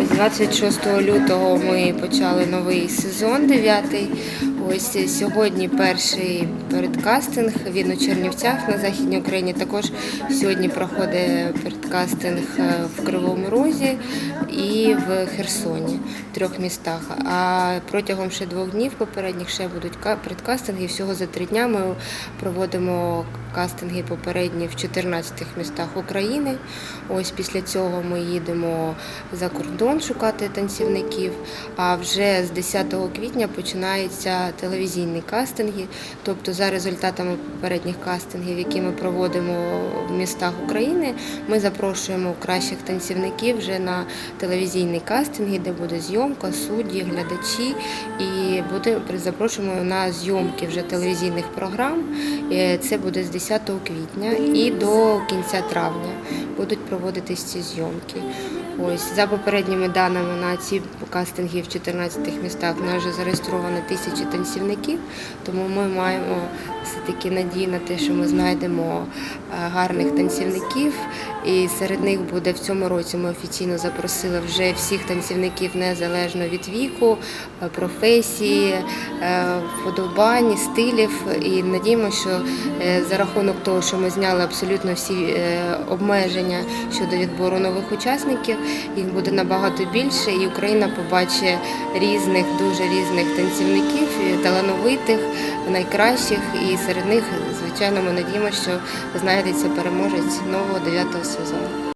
Ось 26 лютого ми почали новий сезон, дев'ятий. Ось сьогодні перший передкастинг. Він у Чернівцях на Західній Україні. Також сьогодні проходить передкастинг е, в Кривому Розі і в Херсоні, в трьох містах. А протягом ще двох днів попередніх ще будуть ка- передкастинги. Всього за три дня ми проводимо кастинги попередні в 14 містах України. Ось після цього ми їдемо за кордон шукати танцівників. А вже з 10 квітня починаються телевізійні кастинги. Тобто, за результатами попередніх кастингів, які ми проводимо в містах України, ми запрошуємо кращих танцівників вже на телевізійні кастинги, де буде зйомка, судді, глядачі. І буде запрошуємо на зйомки вже телевізійних програм. Е, Це буде з 10 квітня і до кінця травня будуть проводитись ці зйомки. Ось за попередніми даними на ці кастинги в 14 містах в нас вже зареєстровано тисячі танцівників, тому ми маємо все-таки надію на те, що ми знайдемо е, гарних танцівників. І серед них буде в цьому році. Ми офіційно запросили вже всіх танцівників незалежно від віку, е, професії, е, вподобань, стилів. І надіємося, що е, за рахунок того, що ми зняли абсолютно всі обмеження щодо відбору нових учасників, їх буде набагато більше, і Україна побачить різних, дуже різних танцівників, талановитих, найкращих. І серед них, звичайно, ми надіємося, що знайдеться переможець нового дев'ятого racism.